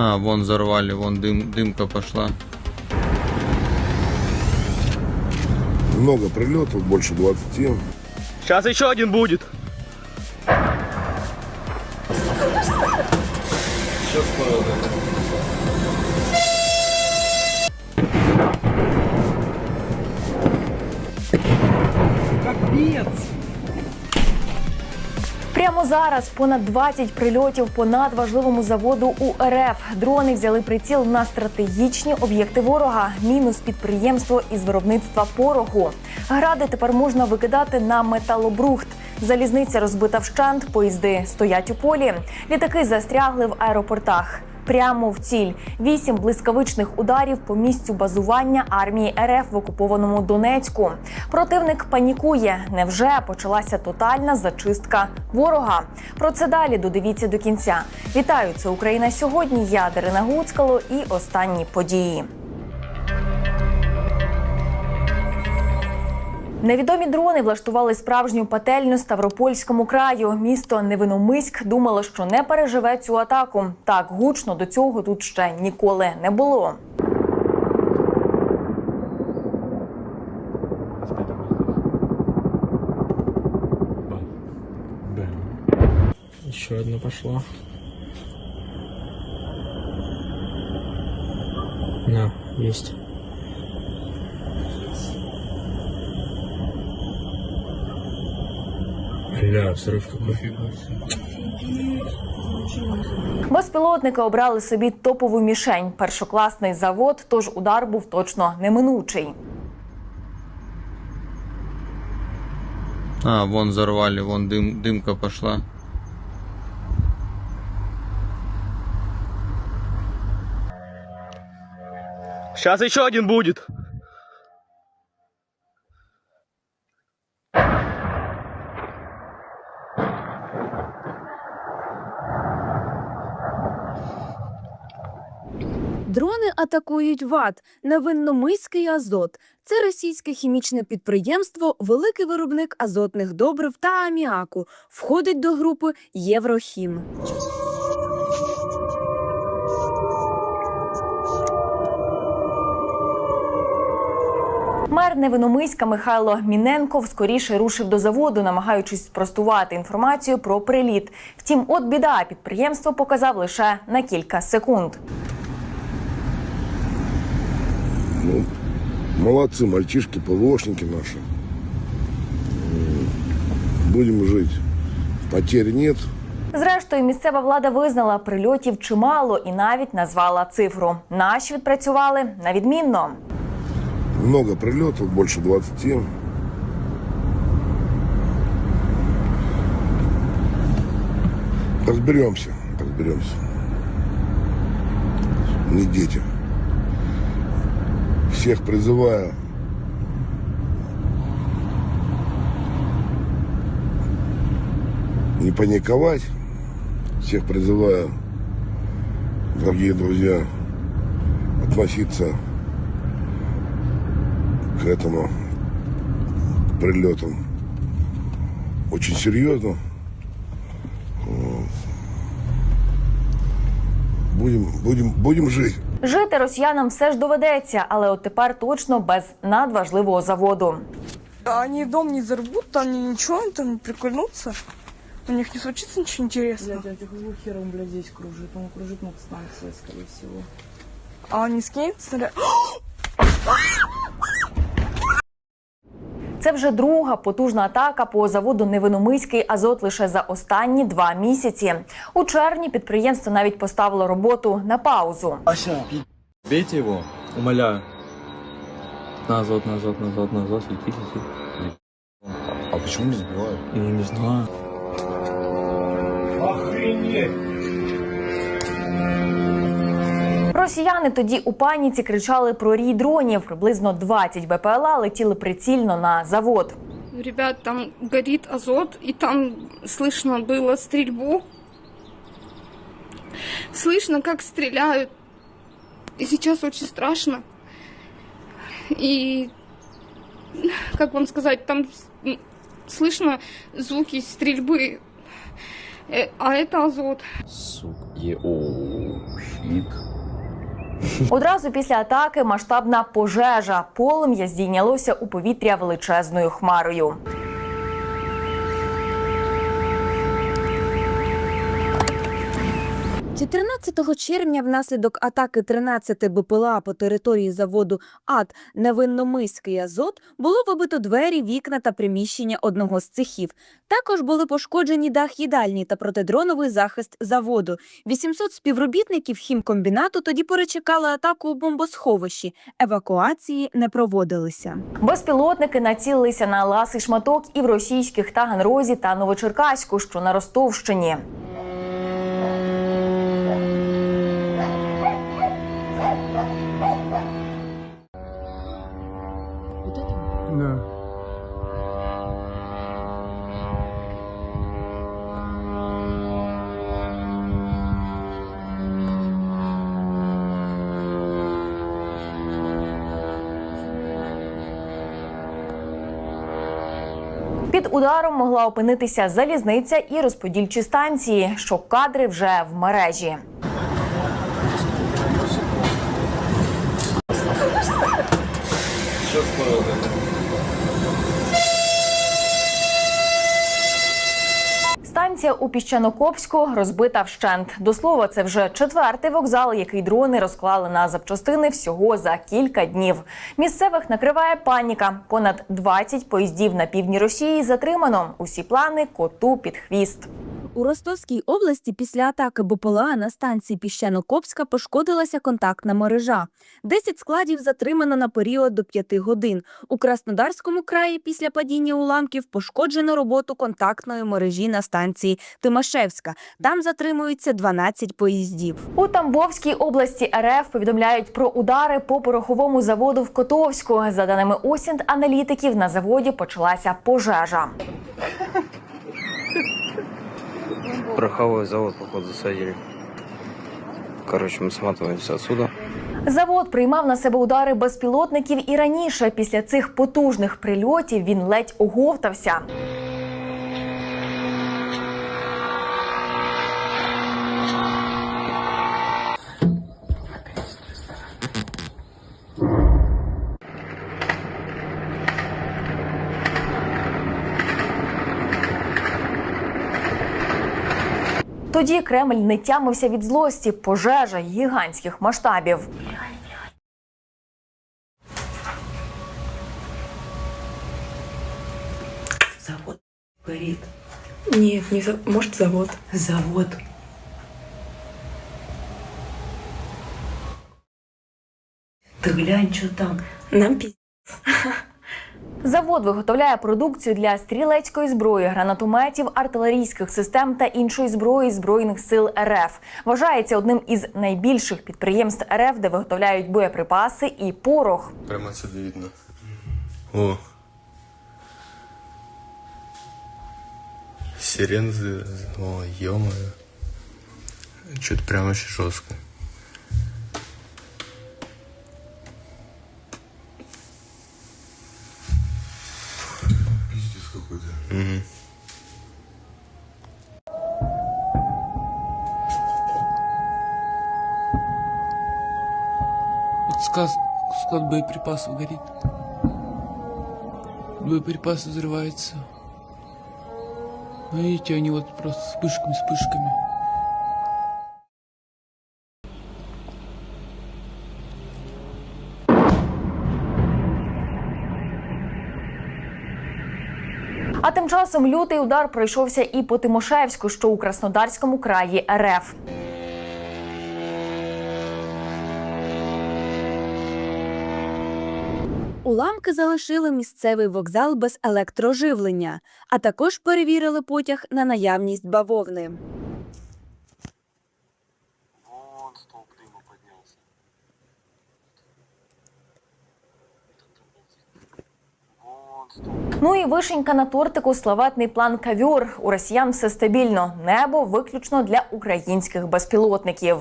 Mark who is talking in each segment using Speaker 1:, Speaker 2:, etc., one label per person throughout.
Speaker 1: А, вон взорвали, вон дым, дымка пошла.
Speaker 2: Много прилетов, больше 20.
Speaker 3: Сейчас еще один будет.
Speaker 4: Прямо зараз понад 20 прильотів по надважливому заводу у РФ. Дрони взяли приціл на стратегічні об'єкти ворога. Мінус підприємство із виробництва порогу. Гради тепер можна викидати на металобрухт. Залізниця розбита вщент, поїзди стоять у полі. Літаки застрягли в аеропортах. Прямо в ціль вісім блискавичних ударів по місцю базування армії РФ в окупованому Донецьку. Противник панікує. Невже почалася тотальна зачистка ворога? Про це далі додивіться до кінця. Вітаю, це Україна сьогодні. Я Дарина Гуцкало і останні події. Невідомі дрони влаштували справжню пательню Ставропольському краю. Місто Невиномиськ думало, що не переживе цю атаку. Так гучно до цього тут ще ніколи не було.
Speaker 3: Еще одна пошла. На, есть. Бля, взрыв какой.
Speaker 4: Безпілотники обрали собі топову мішень. Першокласний завод, тож удар був точно неминучий.
Speaker 1: А, вон взорвали, вон дым, дымка пошла.
Speaker 3: Сейчас еще один будет.
Speaker 5: Атакують ВАТ Невинномиський Азот. Це російське хімічне підприємство, великий виробник азотних добрив та аміаку. Входить до групи Єврохім.
Speaker 4: Мер Невиномиська Михайло Міненков скоріше рушив до заводу, намагаючись спростувати інформацію про приліт. Втім, от біда підприємство показав лише на кілька секунд.
Speaker 2: Ну, молодцы, мальчишки, ПВОшники наши. Будем жить. Потерь нет.
Speaker 4: Зрештою, місцева влада визнала прильотів чимало і навіть назвала цифру. Наші відпрацювали на відмінно.
Speaker 2: Много прилетов, больше 20. Разберемся, разберемся. Не дети. Всех призываю не паниковать. Всех призываю, дорогие друзья, относиться к этому к прилетам очень серьезно. Будем, будем, будем жить.
Speaker 4: Жити росіянам все ж доведеться, але от тепер точно без надважливого заводу.
Speaker 6: Они дом не взорвут, они ничего, они там не прикольнутся. У них не случится ничего интересного.
Speaker 7: Блядь, а какого хера он, блядь, здесь кружит? Он кружит над станцией, скорее всего.
Speaker 6: А они скинут
Speaker 4: Це вже друга потужна атака по заводу Невиномиський Азот лише за останні два місяці. У червні підприємство навіть поставило роботу на паузу.
Speaker 8: Бейте його, умоляю. Назад, назад, назад, назад, лети, лети.
Speaker 2: А чому не забивают?
Speaker 8: Я не знаю.
Speaker 4: Росіяни тоді у паніці кричали про рій дронів. Приблизно 20 БПЛА летіли прицільно на завод.
Speaker 9: Ребят, там горит азот, и там слышно было стрельбу. Слышно, как стреляют. И сейчас очень страшно. И, как вам сказать, там м, слышно звуки стрельбы. Э, А это азот.
Speaker 8: Сука. Е- о. Профіт.
Speaker 4: Одразу після атаки масштабна пожежа. Полум'я здійнялося у повітря величезною хмарою.
Speaker 5: – 14 червня внаслідок атаки 13 БПЛА по території заводу АД Невинномиський Азот було вибито двері, вікна та приміщення одного з цехів. Також були пошкоджені дах їдальні та протидроновий захист заводу. 800 співробітників хімкомбінату тоді перечекали атаку у бомбосховищі. Евакуації не проводилися.
Speaker 4: Безпілотники націлилися на ласий шматок і в російських Таганрозі та Новочеркаську, що на Ростовщині. Під ударом могла опинитися залізниця і розподільчі станції, що кадри вже в мережі. Станція у Піщанокопську розбита вщент. До слова, це вже четвертий вокзал, який дрони розклали на запчастини всього за кілька днів. Місцевих накриває паніка. Понад 20 поїздів на півдні Росії затримано. Усі плани коту під хвіст.
Speaker 5: У Ростовській області після атаки БПЛА на станції Піщано-Копська пошкодилася контактна мережа. 10 складів затримано на період до 5 годин. У Краснодарському краї після падіння уламків пошкоджено роботу контактної мережі на станції Тимашевська. Там затримуються 12 поїздів.
Speaker 4: У Тамбовській області РФ повідомляють про удари по пороховому заводу в Котовську. За даними осінт аналітиків, на заводі почалася пожежа.
Speaker 1: Пороховой завод, походу, засадили. Короче, мы сматываемся отсюда.
Speaker 4: Завод приймав на себе удари безпілотників і раніше. Після цих потужних прильотів він ледь оговтався. Тоді Кремль не тямився від злості, пожежа гігантських масштабів.
Speaker 7: Завод горит.
Speaker 6: Нет, не за... может завод.
Speaker 7: Завод. Ты глянь, что там.
Speaker 6: Нам пиздец.
Speaker 4: Завод виготовляє продукцію для стрілецької зброї, гранатометів, артилерійських систем та іншої зброї збройних сил РФ. Вважається одним із найбільших підприємств РФ, де виготовляють боєприпаси і порох.
Speaker 10: Прямо отсюда видно. О. Сирензы. О, ё-моё. Что-то прям очень жестко.
Speaker 11: боеприпасов горит. Боеприпасы взрываются. Ну, видите, они вот просто вспышками, вспышками.
Speaker 4: А тим часом лютий удар пройшовся і по Тимошевську, що у Краснодарському краї РФ.
Speaker 5: Уламки залишили місцевий вокзал без електроживлення, а також перевірили потяг на наявність бавовни.
Speaker 4: Ну і вишенька на тортику славетний план кавюр. У росіян все стабільно. Небо виключно для українських безпілотників.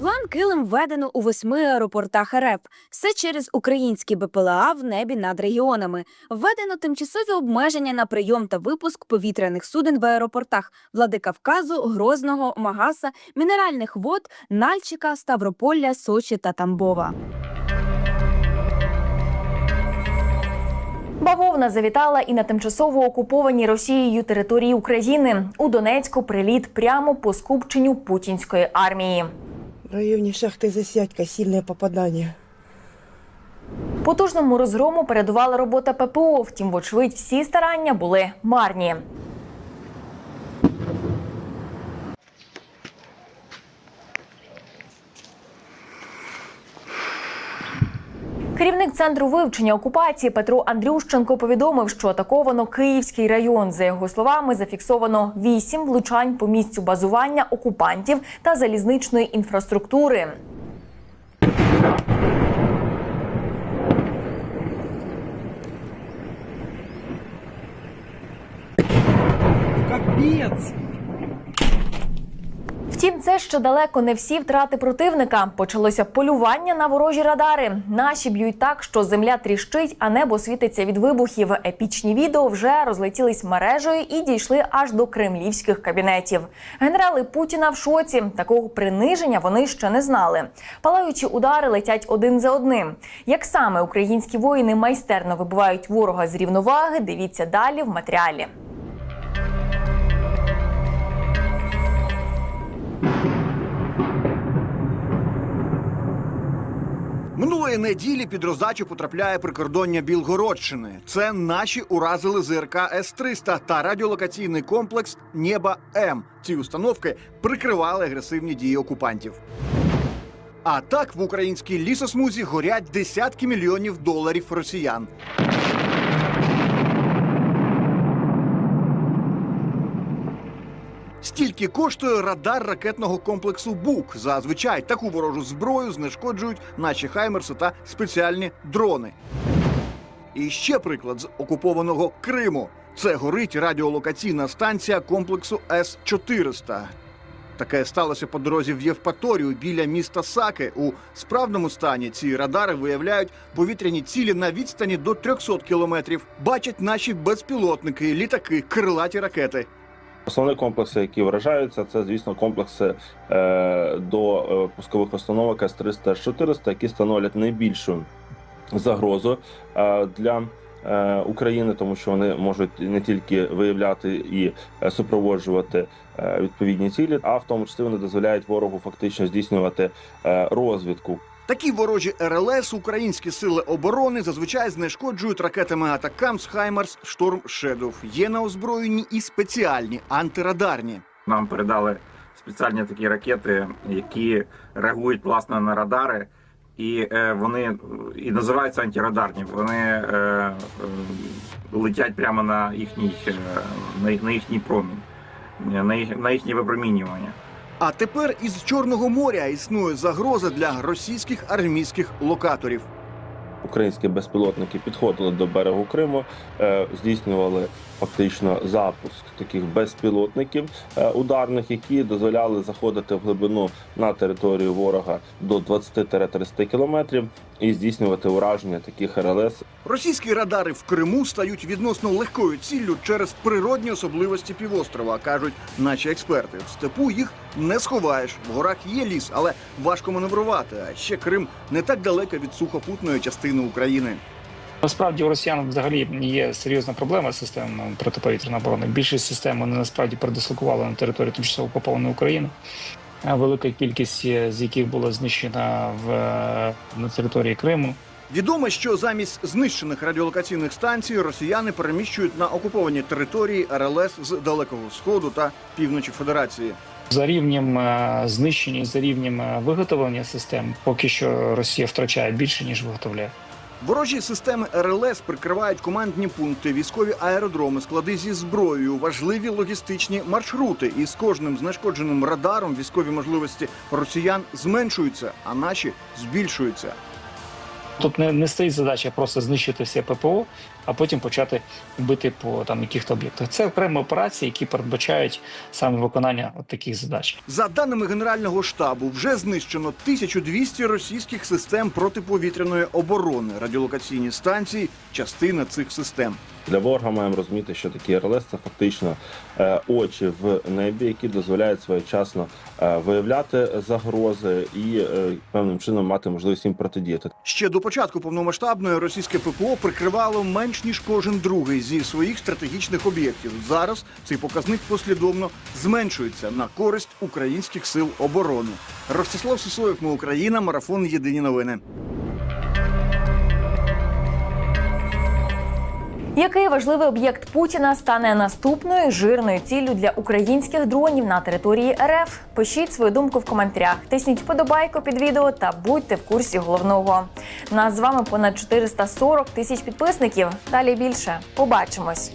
Speaker 5: План килим введено у восьми аеропортах РФ. Все через українські БПЛА в небі над регіонами. Введено тимчасові обмеження на прийом та випуск повітряних суден в аеропортах Владикавказу, Грозного, Магаса, Мінеральних вод, Нальчика, Ставрополя, Сочі та Тамбова.
Speaker 4: Бавовна завітала і на тимчасово окупованій Росією території України. У Донецьку приліт прямо по скупченню путінської армії.
Speaker 12: В районе шахты Засядька сильное попадание.
Speaker 4: Потужному розгрому передувала робота ППО. Втім, вочевидь, всі старання були марні. Центру вивчення окупації Петро Андрющенко повідомив, що атаковано Київський район. За його словами, зафіксовано вісім влучань по місцю базування окупантів та залізничної інфраструктури. Втім, це ще далеко не всі втрати противника. Почалося полювання на ворожі радари. Наші б'ють так, що земля тріщить, а небо світиться від вибухів. Епічні відео вже розлетілись мережею і дійшли аж до кремлівських кабінетів. Генерали Путіна в шоці. Такого приниження вони ще не знали. Палаючі удари летять один за одним. Як саме українські воїни майстерно вибивають ворога з рівноваги, дивіться далі в матеріалі.
Speaker 13: Минулої неділі під роздачу потрапляє прикордоння Білгородщини. Це наші уразили ЗРК С-300 та радіолокаційний комплекс Нєба М. Ці установки прикривали агресивні дії окупантів. А так в українській лісосмузі горять десятки мільйонів доларів росіян. Стільки коштує радар ракетного комплексу БУК. Зазвичай таку ворожу зброю знешкоджують наші хаймерси та спеціальні дрони. І ще приклад з окупованого Криму. Це горить радіолокаційна станція комплексу С-400. Таке сталося по дорозі в Євпаторію біля міста Саки. У справному стані ці радари виявляють повітряні цілі на відстані до 300 кілометрів. Бачать наші безпілотники, літаки, крилаті ракети.
Speaker 14: Основні комплекси, які вражаються, це звісно комплекси е, до е, пускових установок С-300 С-400, які становлять найбільшу загрозу е, для е, України, тому що вони можуть не тільки виявляти і супроводжувати відповідні цілі, а в тому числі вони дозволяють ворогу фактично здійснювати розвідку
Speaker 13: Такі ворожі РЛС українські сили оборони зазвичай знешкоджують ракетами Атакамс, Хаймарс, Шторм Шедов. Є на озброєнні і спеціальні антирадарні.
Speaker 15: Нам передали спеціальні такі ракети, які реагують власне на радари, і е, вони і називаються антирадарні. Вони е, е, летять прямо на їхній е, на їхній промінь, на, їх, на їхнє випромінювання.
Speaker 13: А тепер із Чорного моря існує загроза для російських армійських локаторів.
Speaker 14: Українські безпілотники підходили до берегу Криму, е, здійснювали фактично запуск таких безпілотників е, ударних, які дозволяли заходити в глибину на територію ворога до 20-30 кілометрів і здійснювати ураження таких РЛС
Speaker 13: Російські радари в Криму стають відносно легкою ціллю через природні особливості півострова, кажуть наші експерти. В степу їх не сховаєш. В горах є ліс, але важко маневрувати. А ще Крим не так далеко від сухопутної частини України.
Speaker 16: Насправді у росіян взагалі є серйозна проблема з системами протиповітряної оборони. Більшість систем вони насправді передислокували на територію тимчасово окупованої України. Велика кількість е, з яких була знищена в е, на території Криму.
Speaker 13: Відомо, що замість знищених радіолокаційних станцій росіяни переміщують на окуповані території РЛС з далекого сходу та півночі Федерації.
Speaker 16: За рівнем е, знищення за рівнем виготовлення систем, поки що Росія втрачає більше ніж виготовляє.
Speaker 13: Ворожі системи РЛС прикривають командні пункти, військові аеродроми, склади зі зброєю, важливі логістичні маршрути. І з кожним знешкодженим радаром військові можливості росіян зменшуються, а наші збільшуються.
Speaker 16: Тут не, не стоїть задача просто знищити все ППО, а потім почати бити по там яких-то об'єктах. Це окремі операції, які передбачають саме виконання от таких задач.
Speaker 13: За даними Генерального штабу, вже знищено 1200 російських систем протиповітряної оборони. Радіолокаційні станції частина цих систем.
Speaker 14: Для ворога маємо розуміти, що такі РЛС це фактично е, очі в небі, які дозволяють своєчасно е, виявляти загрози і е, певним чином мати можливість їм протидіяти.
Speaker 13: Ще до початку повномасштабної російське ППО прикривало менш ніж кожен другий зі своїх стратегічних об'єктів. Зараз цей показник послідовно зменшується на користь українських сил оборони. Ростислав Сисоєв, ми Україна, марафон Єдині новини.
Speaker 4: Який важливий об'єкт Путіна стане наступною жирною ціллю для українських дронів на території РФ? Пишіть свою думку в коментарях, тисніть вподобайку під відео та будьте в курсі головного. Нас з вами понад 440 тисяч підписників. Далі більше. Побачимось.